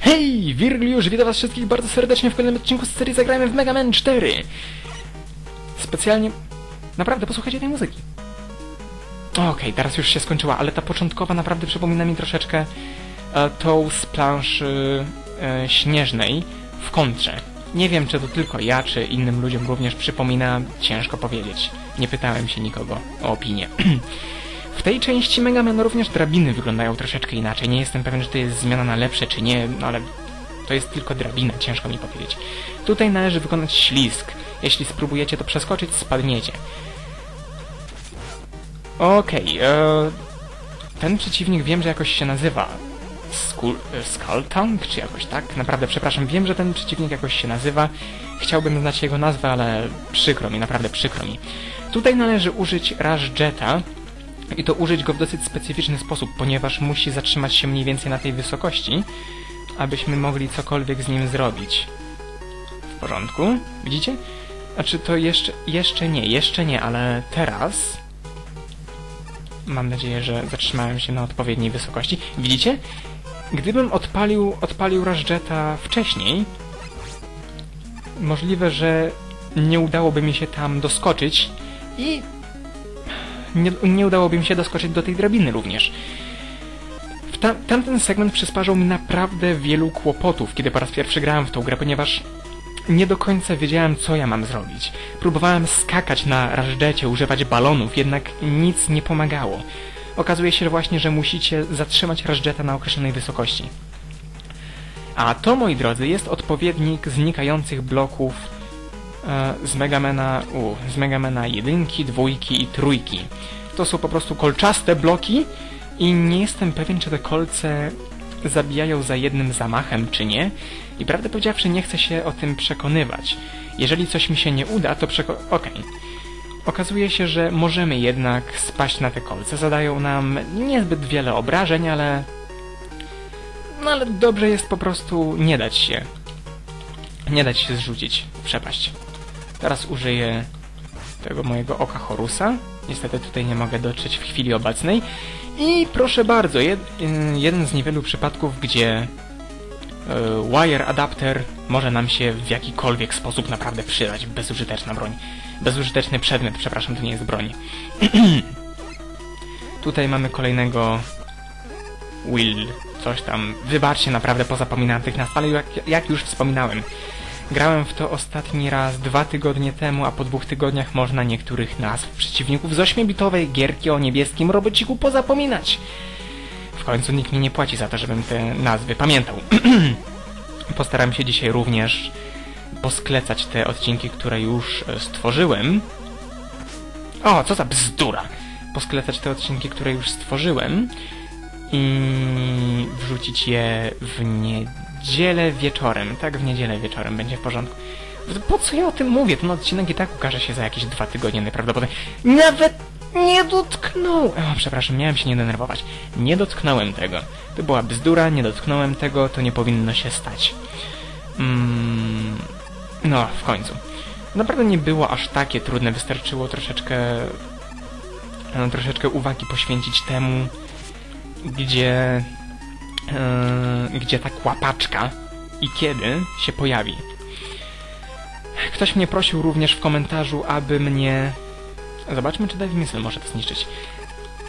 Hej, Wirgliusz, witam was wszystkich bardzo serdecznie w kolejnym odcinku z serii Zagrajmy w Mega Man 4. Specjalnie... Naprawdę, posłuchajcie tej muzyki. Okej, teraz już się skończyła, ale ta początkowa naprawdę przypomina mi troszeczkę e, tą z planszy e, śnieżnej w kontrze. Nie wiem, czy to tylko ja, czy innym ludziom również przypomina, ciężko powiedzieć. Nie pytałem się nikogo o opinię. W tej części Mega Man również drabiny wyglądają troszeczkę inaczej. Nie jestem pewien, czy to jest zmiana na lepsze, czy nie, no ale to jest tylko drabina, ciężko mi powiedzieć. Tutaj należy wykonać ślizg. Jeśli spróbujecie to przeskoczyć, spadniecie. Okej, e, ten przeciwnik wiem, że jakoś się nazywa e, Skull Tank, czy jakoś tak? Naprawdę, przepraszam, wiem, że ten przeciwnik jakoś się nazywa. Chciałbym znać jego nazwę, ale przykro mi, naprawdę przykro mi. Tutaj należy użyć Rush Jetta, i to użyć go w dosyć specyficzny sposób, ponieważ musi zatrzymać się mniej więcej na tej wysokości, abyśmy mogli cokolwiek z nim zrobić. W porządku? Widzicie? Znaczy to jeszcze, jeszcze nie, jeszcze nie, ale teraz... Mam nadzieję, że zatrzymałem się na odpowiedniej wysokości. Widzicie? Gdybym odpalił, odpalił wcześniej, możliwe, że nie udałoby mi się tam doskoczyć i nie, nie udałoby mi się doskoczyć do tej drabiny również. Ta, tamten segment przysparzał mi naprawdę wielu kłopotów, kiedy po raz pierwszy grałem w tą grę, ponieważ nie do końca wiedziałem, co ja mam zrobić. Próbowałem skakać na rażdżecie, używać balonów, jednak nic nie pomagało. Okazuje się właśnie, że musicie zatrzymać rażdżeta na określonej wysokości. A to, moi drodzy, jest odpowiednik znikających bloków z Megamena, u, z Megamena jedynki, dwójki i trójki. To są po prostu kolczaste bloki i nie jestem pewien, czy te kolce zabijają za jednym zamachem, czy nie. I prawdę powiedziawszy, nie chcę się o tym przekonywać. Jeżeli coś mi się nie uda, to przeko... Okej. Okay. Okazuje się, że możemy jednak spaść na te kolce. Zadają nam niezbyt wiele obrażeń, ale... No ale dobrze jest po prostu nie dać się. Nie dać się zrzucić. Przepaść. Teraz użyję tego mojego oka Horusa. Niestety tutaj nie mogę dotrzeć w chwili obecnej. I proszę bardzo, jed, jeden z niewielu przypadków, gdzie e, wire adapter może nam się w jakikolwiek sposób naprawdę przydać. Bezużyteczna broń. Bezużyteczny przedmiot, przepraszam, to nie jest broń. tutaj mamy kolejnego Will, coś tam. Wybaczcie, naprawdę pozapominałem tych nazw, ale jak, jak już wspominałem, Grałem w to ostatni raz dwa tygodnie temu, a po dwóch tygodniach można niektórych nazw przeciwników z ośmiobitowej gierki o niebieskim robociku pozapominać. W końcu nikt mi nie płaci za to, żebym te nazwy pamiętał. Postaram się dzisiaj również posklecać te odcinki, które już e, stworzyłem. O, co za bzdura! Posklecać te odcinki, które już stworzyłem i wrzucić je w niedzielę niedzielę wieczorem. Tak, w niedzielę wieczorem będzie w porządku. Po co ja o tym mówię? Ten odcinek i tak ukaże się za jakieś dwa tygodnie najprawdopodobniej. Nawet nie dotknął! O, przepraszam, miałem się nie denerwować. Nie dotknąłem tego. To była bzdura, nie dotknąłem tego, to nie powinno się stać. Mm, no, w końcu. Naprawdę nie było aż takie trudne, wystarczyło troszeczkę... No, troszeczkę uwagi poświęcić temu, gdzie yy, gdzie ta kłapaczka i kiedy się pojawi. Ktoś mnie prosił również w komentarzu, aby mnie... Zobaczmy, czy Dave Missile może to zniszczyć.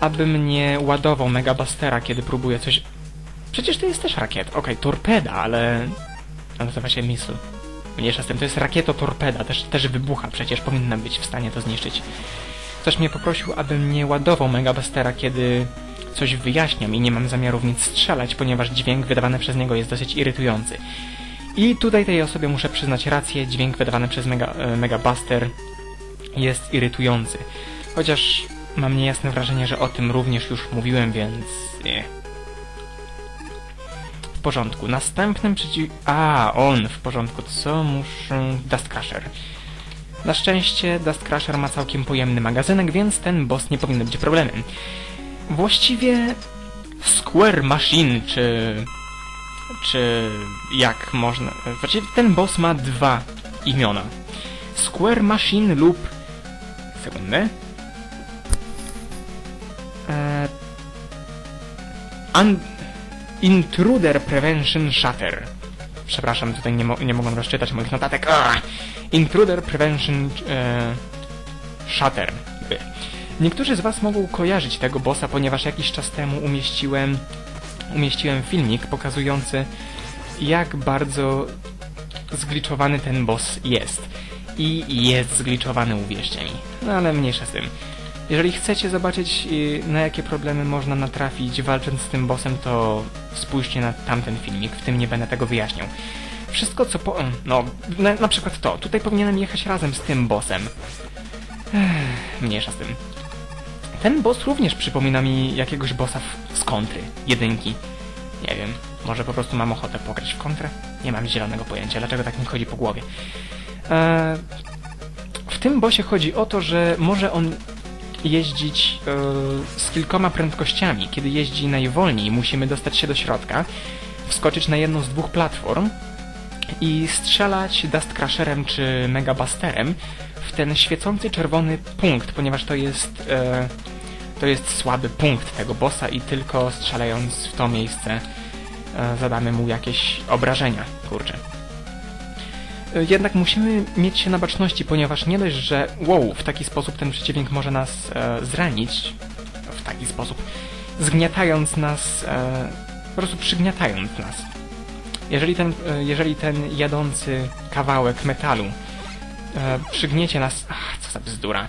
Aby mnie ładował Megabastera, kiedy próbuje coś... Przecież to jest też rakiet. Okej, okay, torpeda, ale... Nazywa się Missile. Mniejsza z tym, to jest rakieto-torpeda, też, też wybucha, przecież powinna być w stanie to zniszczyć. Ktoś mnie poprosił, aby mnie ładował Megabastera, kiedy coś wyjaśniam i nie mam zamiaru w nic strzelać, ponieważ dźwięk wydawany przez niego jest dosyć irytujący. I tutaj tej osobie muszę przyznać rację, dźwięk wydawany przez Mega, e, Mega Buster jest irytujący. Chociaż mam niejasne wrażenie, że o tym również już mówiłem, więc... Nie. W porządku. Następnym przeciw... A, on, w porządku. Co muszę... Dust Crusher. Na szczęście Dust Crusher ma całkiem pojemny magazynek, więc ten boss nie powinien być problemem. Właściwie Square Machine, czy... czy jak można... Właściwie ten boss ma dwa imiona. Square Machine lub... Sekundę. Un... Intruder Prevention Shutter. Przepraszam, tutaj nie, mo nie mogłem rozczytać moich notatek. Intruder Prevention e, Shutter. Niektórzy z Was mogą kojarzyć tego bossa, ponieważ jakiś czas temu umieściłem, umieściłem filmik pokazujący, jak bardzo zgliczowany ten boss jest. I jest zgliczowany, uwierzcie mi. No ale mniejsza z tym. Jeżeli chcecie zobaczyć, y, na jakie problemy można natrafić walcząc z tym bossem, to spójrzcie na tamten filmik, w tym nie będę tego wyjaśniał. Wszystko co po... no, na, na przykład to. Tutaj powinienem jechać razem z tym bossem. Ech, mniejsza z tym. Ten boss również przypomina mi jakiegoś bossa z kontry, jedynki. Nie wiem, może po prostu mam ochotę pograć w kontrę? Nie mam zielonego pojęcia, dlaczego tak mi chodzi po głowie. Eee, w tym bossie chodzi o to, że może on jeździć e, z kilkoma prędkościami. Kiedy jeździ najwolniej, musimy dostać się do środka, wskoczyć na jedną z dwóch platform i strzelać Dust Crusherem czy Mega Busterem w ten świecący czerwony punkt, ponieważ to jest e, to jest słaby punkt tego bossa i tylko strzelając w to miejsce e, zadamy mu jakieś obrażenia. Kurczę. E, jednak musimy mieć się na baczności, ponieważ nie dość, że wow, w taki sposób ten przeciwnik może nas e, zranić, w taki sposób, zgniatając nas, e, po prostu przygniatając nas. Jeżeli ten, e, jeżeli ten jadący kawałek metalu e, przygniecie nas... Ach, co za bzdura.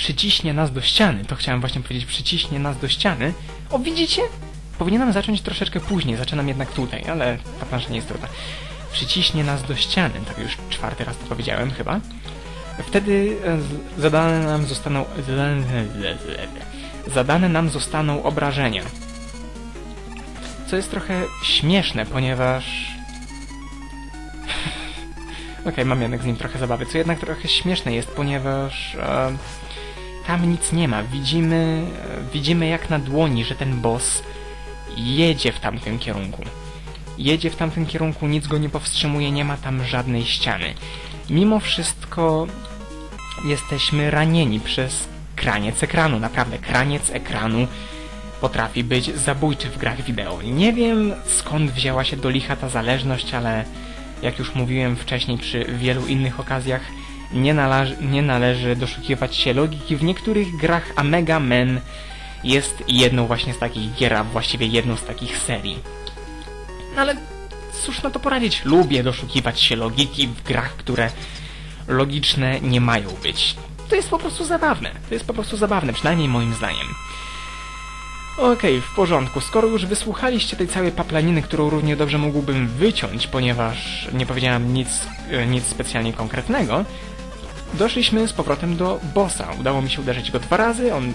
Przyciśnie nas do ściany, to chciałem właśnie powiedzieć, przyciśnie nas do ściany. O, widzicie? Powinienem zacząć troszeczkę później, zaczynam jednak tutaj, ale ta plansza nie jest trudna przyciśnie nas do ściany, tak już czwarty raz to powiedziałem chyba, wtedy e, zadane nam zostaną zadane nam zostaną obrażenia. Co jest trochę śmieszne, ponieważ... Okej, okay, mam jednak z nim trochę zabawy. Co jednak trochę śmieszne jest, ponieważ e, tam nic nie ma. Widzimy, widzimy jak na dłoni, że ten boss jedzie w tamtym kierunku jedzie w tamtym kierunku, nic go nie powstrzymuje, nie ma tam żadnej ściany. Mimo wszystko jesteśmy ranieni przez kraniec ekranu. Naprawdę, kraniec ekranu potrafi być zabójczy w grach wideo. Nie wiem skąd wzięła się do licha ta zależność, ale jak już mówiłem wcześniej przy wielu innych okazjach, nie, należy, nie należy doszukiwać się logiki w niektórych grach, a Mega Man jest jedną właśnie z takich gier, a właściwie jedną z takich serii. No ale cóż na to poradzić? Lubię doszukiwać się logiki w grach, które logiczne nie mają być. To jest po prostu zabawne. To jest po prostu zabawne, przynajmniej moim zdaniem. Okej, okay, w porządku. Skoro już wysłuchaliście tej całej paplaniny, którą równie dobrze mógłbym wyciąć, ponieważ nie powiedziałem nic, e, nic specjalnie konkretnego, doszliśmy z powrotem do bossa. Udało mi się uderzyć go dwa razy, on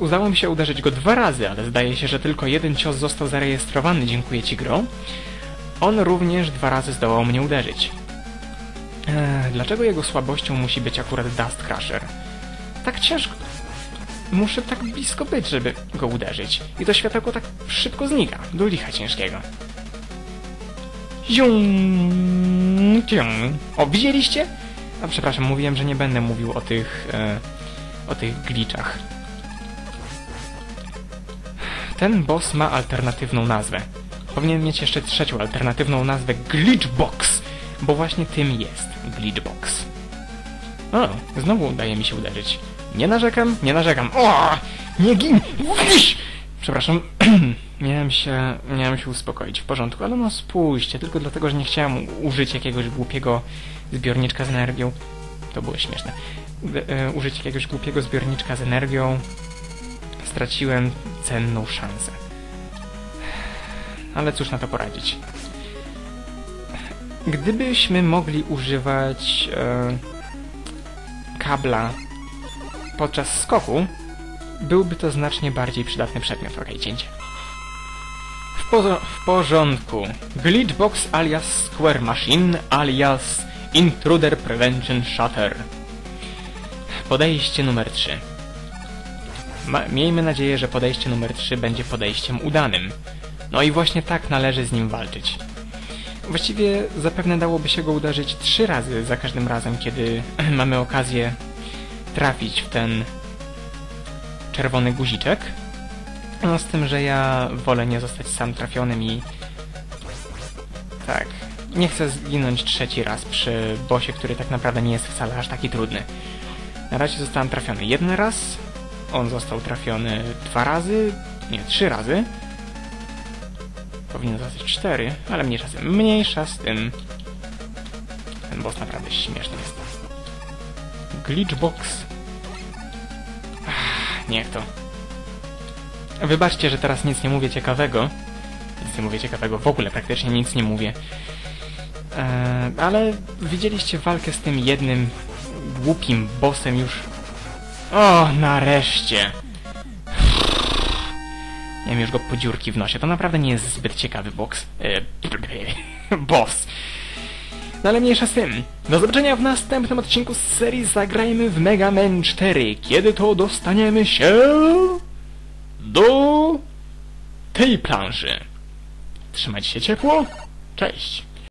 udało mi się uderzyć go dwa razy, ale zdaje się, że tylko jeden cios został zarejestrowany, dziękuję ci gro. On również dwa razy zdołał mnie uderzyć. Eee, dlaczego jego słabością musi być akurat Dust Crusher? Tak ciężko... Muszę tak blisko być, żeby go uderzyć. I to światełko tak szybko znika. Do licha ciężkiego. Jum, O, widzieliście? A przepraszam, mówiłem, że nie będę mówił o tych... E, o tych glitchach. Ten boss ma alternatywną nazwę. Powinien mieć jeszcze trzecią alternatywną nazwę Glitchbox, bo właśnie tym jest Glitchbox. O, znowu udaje mi się uderzyć. Nie narzekam, nie narzekam. O, nie gin! Przepraszam, miałem się, miałem się uspokoić, w porządku, ale no spójrzcie, tylko dlatego, że nie chciałem użyć jakiegoś głupiego zbiorniczka z energią. To było śmieszne. E, użyć jakiegoś głupiego zbiorniczka z energią straciłem cenną szansę. Ale cóż na to poradzić. Gdybyśmy mogli używać e, kabla podczas skoku, byłby to znacznie bardziej przydatny przedmiot. Ok, cięcie. W, porządku. Glitchbox alias Square Machine alias Intruder Prevention Shutter. Podejście numer 3. Ma miejmy nadzieję, że podejście numer 3 będzie podejściem udanym. No i właśnie tak należy z nim walczyć. Właściwie zapewne dałoby się go uderzyć trzy razy za każdym razem, kiedy mamy okazję trafić w ten czerwony guziczek. No z tym, że ja wolę nie zostać sam trafionym i... Tak. Nie chcę zginąć trzeci raz przy bosie, który tak naprawdę nie jest wcale aż taki trudny. Na razie zostałem trafiony jeden raz. On został trafiony dwa razy. Nie, trzy razy. Powinien zostać cztery, ale mniejsza z tym. Mniejsza z tym. Ten boss naprawdę śmieszny jest. Glitchbox. Ach, niech to. Wybaczcie, że teraz nic nie mówię ciekawego. Nic nie mówię ciekawego, w ogóle praktycznie nic nie mówię. Eee, ale widzieliście walkę z tym jednym głupim bossem już... O, nareszcie! Miałem już go po dziurki w nosie. To naprawdę nie jest zbyt ciekawy box. Eee, boss. No ale mniejsza z tym. Do zobaczenia w następnym odcinku z serii Zagrajmy w Mega Man 4. Kiedy to dostaniemy się do tej planszy. Trzymajcie się ciepło. Cześć.